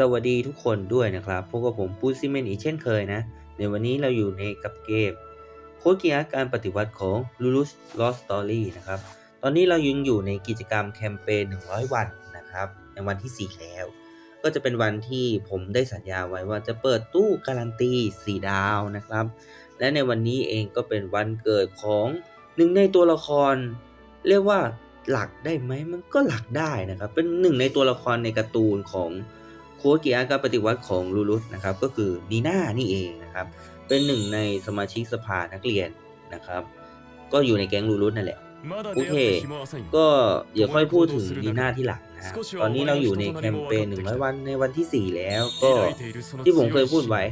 สวัสดีทุกคนด้วยนะครับ พบกับผมปูซิเมนอีกเช่นเคยนะ ในวันนี้เราอยู่ในกับเกมโคกียร์การปฏิวัติของ Lulu's Lost Story นะครับ ตอนนี้เรายังอยู่ในกิจกรรมแคมเปญ 100 วันนะครับ ในวันที่ 4 แล้ว ก็จะเป็นวันที่ผมได้สัญญาไว้ว่าจะเปิดตู้การันตี 4 ดาวนะครับ และในวันนี้เองก็เป็นวันเกิดของหนึ่งในตัวละคร เรียกว่าหลักได้ไหมมันก็หลักได้นะครับ เป็นหนึ่งในตัวละครในการ์ตูนของ ค้ดกียร์การปฏิวัติของลูรุสนะครับก็คือนีน่านี่เองนะครับเป็นหนึ่งในสมาชิกสภานักเรียนนะครับ ก็อยู่ในแก๊งลูรุสนั่นแหละโอเค ก็เดี๋ยวค่อยพูดถึงงนีน่าที่หลังนะตอนนี้เราอยู่ในแคมเปเปญญ100 100วันในวันที่ 4 แล้วก็ที่ผมเคยพูดไว้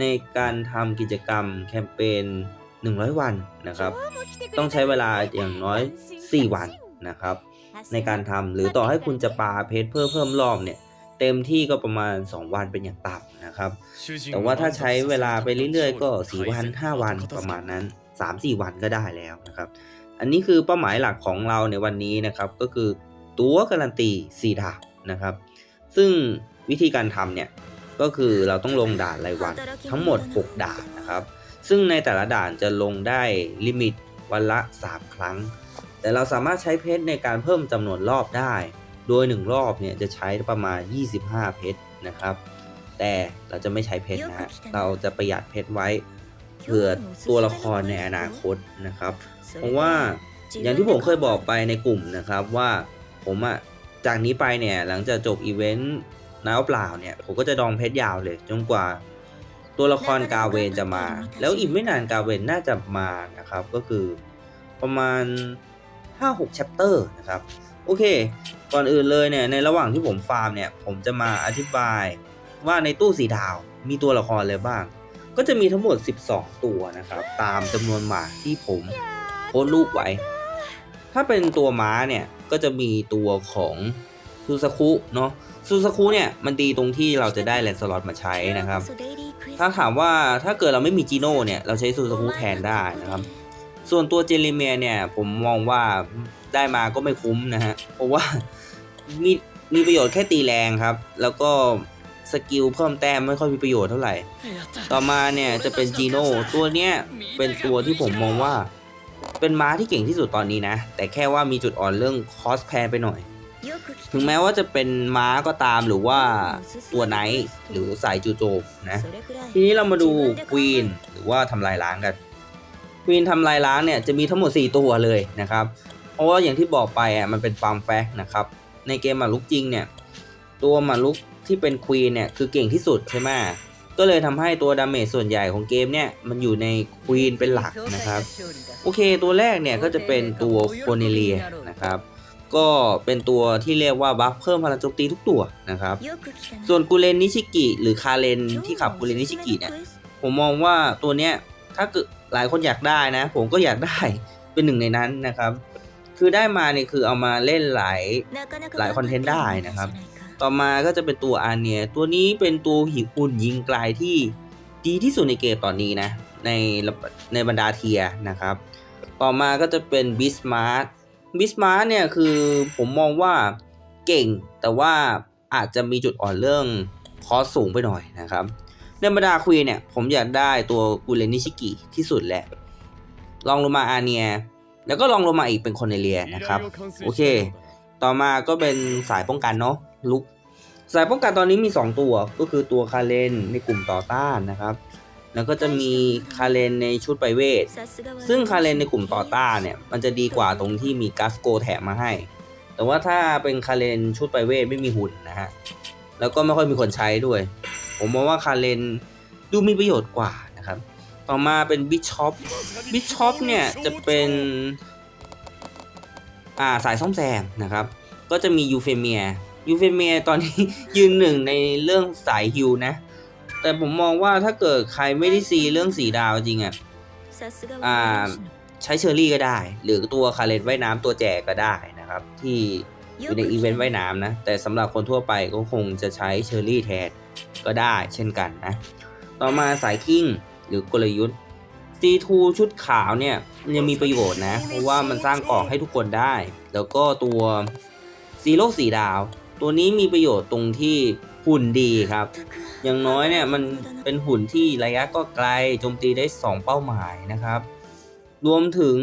ในการทำกิจกรรมแคมเปญ100 วันนะครับ ต้องใช้เวลาอย่างน้อย 4 วันนะครับ ในการทำหรือต่อให้คุณจะปาปาเพชรเพื่อเพิ่มรอบเนี่ย เต็มที่ก็ประมาณ 2 วันเป็นอย่างต่ำนะครับ แต่แต่ว่าว่าถ้าถ้าใช้ใช้เวเวลาลาไปไปเรื่เรื่ออยยๆๆก็ก็4 4วัวันน5 5วัวันนปประระมามาณณนั้นั้นน3-4 วันก็ได้แล้วนะครับ อันนี้คือเป้าหมายหลักของเราในวันนี้นะครับก็คือตัวการันตี4ดาบนะครับ ซึ่งวิธีการทำเนี่ยก็คือเราต้องลงด่านรายวันทั้งหมด 6 ด่านนะครับ ซึ่งในแต่ละด่านจะลงได้ลิมิตวันละ 3 ครั้ง แต่เราสามารถใช้เพชรในการเพิ่มจำนวนรอบได้ โดย 1 รอบเนี่ยจะใช้ประมาณ 25 เพชรนะครับ แต่เราจะไม่ใช้เพชรนะฮะเราจะประหยัดเพชรไว้เผื่อตัวละครในอนาคตนะครับ เพเพราะราะว่าว่าออย่าย่างงที่ที่ผผมมเคเคยยบบออกกไปไปในกลุ่มนะครับว่าผมอะจากนี้ไปเนี่ยหลังจากจบอีเวนต์น้าวเปล่าเนี่ยผมก็จะดองเพชรยาวเลยจนกว่าตัวละครกาเวนจะมา แล้วอีกไม่นานกาเวนน่าจะมานะครับก็คือประมาณ 5-6แชปเตอร์นะครับ โอเค ก่อนอื่นเลยเนี่ยในระหว่างที่ผมฟาร์มเนี่ยผมจะมาอธิบายว่าในตู้สีดาวมีตัวละครอะไรบ้าง ก็จะมีทั้งหมด 12 ตัวนะครับ ตามจำนวนหมาที่ผมโพสรูปไว้ ถ้าเป็นตัวม้าเนี่ยก็จะมีตัวของซูซาคุเนาะซูซาคุเนี่ยมันดีตรงที่เราจะได้แลนสล็อตมาใช้นะครับ ถ้าถามว่าถ้าเกิดเราไม่มีจีโน่เนี่ยเราใช้ซูซาคุแทนได้นะครับ ส่วนตัวเจลิเมียเนี่ยผมมองว่าได้มาก็ไม่คุ้มนะฮะ เพราะว่ามีมีประโยชน์แค่ตีแรงครับ แล้วก็สกิลเพิ่มแต้มไม่ค่อยมีประโยชน์เท่าไหร่ ต่อมาเนี่ยจะเป็นจีโน่ตัวเนี้ยเป็นตัวที่ผมมองว่า เป็นม้าที่เก่งที่สุดตอนนี้นะ แต่แค่ว่ามีจุดอ่อนเรื่องคอสแพร์ไปหน่อย ถึงแม้ว่าจะเป็นม้าก็ตามหรือว่าตัวไนท์หรือสายจูโจมนะ ทีนี้เรามาดูควีนหรือว่าทำลายล้างกัน วีนทำลายล้างเนี่ยจะมีทั้งหมด 4 ตัวเลยนะครับ เพราะว่าอย่างที่บอกไปอะมันเป็นฟาร์มแฟกนะครับ ในเกมหมาลุกจริงเนี่ยตัวหมาลุกที่เป็นควีนเนี่ยคือเก่งที่สุดใช่ไหมก็เลยทำให้ตัวดาเมจส่วนใหญ่ของเกมเนี่ยมันอยู่ในควีนเป็นหลักนะครับ โอเคตัวแรกเนี่ยก็จะเป็นตัวโคเนเลียนะครับก็เป็นตัวที่เรียกว่าบัฟเพิ่มพลังโจมตีทุกตัวนะครับ ส่วนกูเลนนิชิกิหรือคาเลนที่ขับกูเลนนิชิกิเนี่ยยผมมองว่าตัวเนี้ยถ้าเกิด หลายคนอยากได้นะ ผมก็อยากได้เป็นหนึ่งในนั้นนะครับ คือได้มาเนี่ยคือเอามาเล่นหลายหลายคอนเทนต์ได้นะคครัรับบต่อมาก็จะเป็นตัวอาเนีย ตัวนี้เป็นตัวหิหุ่นยิงไกลที่ดีที่สุดในเกมตอนนี้นะ ในระในบรรดาเทียร์นะครับ ต่อมาก็จะเป็นบิสมาร์ t บิสมาร์ t เนี่ยคือผมมองว่าเก่งแต่ว่าอาจจะมีจุดอ่อนเรื่องคอสสูงไปหน่อยนะครับ ในบรรดาควีนเนี่ย ผมอยากได้ตัวกูเรนิชิกิที่สุดแหละลองลงมาอาเนีย แล้วก็ลองลงมาอีกเป็นคนเนเลียนะครับ โอเค ต่อมาก็เป็นสายป้องกันเนาะลุก สายป้องกันตอนนี้มี 2 ตัว ก็คือตัวคาเลนในกลุ่มต่อต้านนะครับ แล้วก็จะมีคาเลนในชุดไปเวท ซึ่งคาเลนในกลุ่มต่อต้านเนี่ยยมันจะดีกว่าตรงที่มีกัสโกแถมมาให้ แต่ว่าถ้าเป็นคาเลนชุดไปเวทไม่มีหุ่นนะฮะ แล้วก็ไม่ค่อยมีคนใช้ด้วย ผมมองว่าคาเลนดูมีประโยชน์กว่านะครับ ต่อมาเป็นบิชอปบิชอปเนี่ยจะเป็นอ่าสายซ่อมแซมนะครับ ก็จะมียูเฟเมียยูเฟเมียตอนนี้ยืนหนึ่งในเรื่องสายฮิวนะ แต่ผมมองว่าถ้าเกิดใครไม่ได้ซีเรื่องสีดาวจริงอะ่ะอ่าใช้เชอร์รี่ก็ได้ หรือตัวคาเลนว่ายน้ำตัวแจกก็ได้นะครับ ที่ อยู่ในอีเวนต์ว่ายน้ำนะ แต่สำหรับคนทั่วไปก็คงจะใช้เชอร์รี่แทนก็ได้เช่นกันนะ ต่อมาสายคิงหรือกลยุทธ์ C2 ชุดขาวเนี่ยยังมีประโยชน์นะ เพราะว่ามันสร้างเกราะให้ทุกคนได้ แล้วก็ตัวซีโร่สีดาว ตัวนี้มีประโยชน์ตรงที่หุ่นดีครับ อย่างน้อยเนี่ยมันเป็นหุ่นที่ระยะก็ไกลโจมตีได้ 2 เป้าหมายนะครับ รวมถึง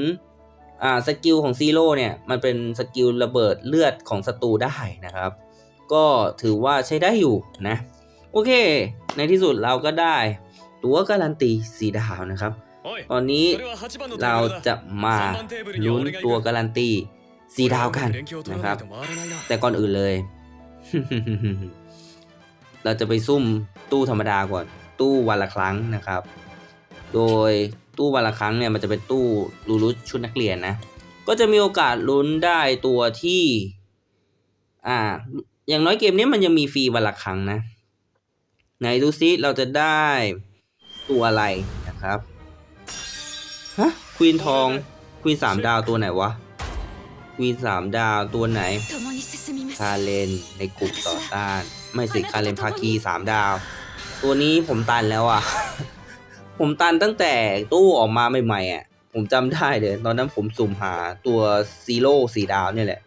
อ่าสกิลของซีโร่เนี่ยมันเป็นสกิลระเบิดเลือดของศัตรูได้นะครับ ก็ถือว่าใช้ได้อยู่นะ โอเค ในที่สุดเราก็ได้ ตัวการันตีสีดาวนะครับ ตอนนี้เราจะมาลุ้นตัวการันตีสีดาวกันนะครับ แต่ก่อนอื่นเลย เราจะไปซุ่มตู้ธรรมดาก่อน ตู้วันละครั้งนะครับ โดย ตู้วันละครั้งเนี่ยมันจะเป็นตู้รูรุชุดนักเรียนนะ ก็จะมีโอกาสลุ้นได้ตัวที่ อ่า อย่างน้อยเกมนี้มันยังมีฟรีวันละครั้งนะ ไหนดูซิเราจะได้ตัวอะไรนะครับ ฮะควีนทองควีนสามดาวตัวไหนวะควีนสามดาวตัวไหน คาเลนในกลุ่มต่อต้าน ไม่สิคาเลนภาคีสามดาว ตัวนี้ผมตันแล้วอะ ผมตันตั้งแต่ตู้ออกมาใหม่ๆอะ ผมจำได้เลย ตอนนั้นผมสุ่มหาตัวซีโร่สีดาวเนี่ยแหละ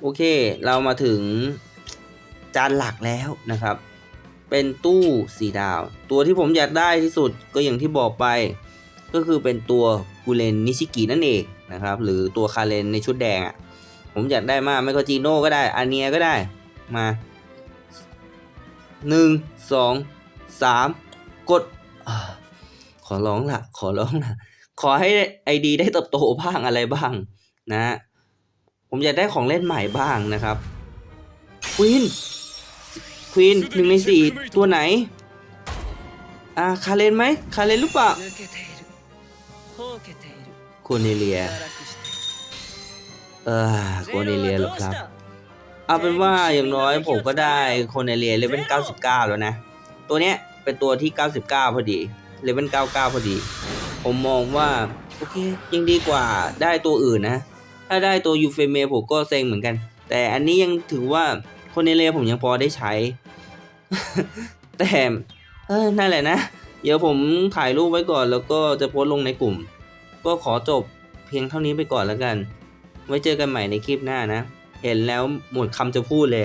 โอเค เรามาถึงจานหลักแล้วนะครับ เป็นตู้สีดาว ตัวที่ผมอยากได้ที่สุดก็อย่างที่บอกไป ก็คือเป็นตัวกูเลนนิชิกินั่นเองนะครับ หรือตัวคาเลนในชุดแดงอะ ผมอยากได้มากไม่ก็จีโน่ก็ได้อาเนียก็ได้มาหนึ่งสองสามกด ขอร้องละขอร้องละขอให้ไอดีได้เติบโตบ้างอะไรบ้างนะผมอยากได้ของเล่นใหม่บ้างนะครับควีนควีนหนึ่งในสี่ตัวไหน อ่าคาเลนไหมคาเลนหรือเปล่าโคเนเลียเออโคเนเลียหรอครับเอาเป็นว่าอย่างน้อยผมก็ได้โคเนเลียเลเวล99 แล้วนะ ตัวเนี้ย เป็นตัวที่ 99 พอดีเลเวล99 พอดี ผมมองว่าโอเคยังดีกว่าได้ตัวอื่นนะ ถ้าได้ตัวยูเฟเมผมก็เซ็งเหมือนกัน แต่อันนี้ยังถือว่าโคเนเลผมยังพอได้ใช้ แต่เออนั่นแหละนะ เดี๋ยวผมถ่ายรูปไว้ก่อนแล้วก็จะโพสต์ลงในกลุ่ม ก็ขอจบเพียงเท่านี้ไปก่อนแล้วกัน ไว้เจอกันใหม่ในคลิปหน้านะ เห็นแล้วหมดคำจะพูดเลย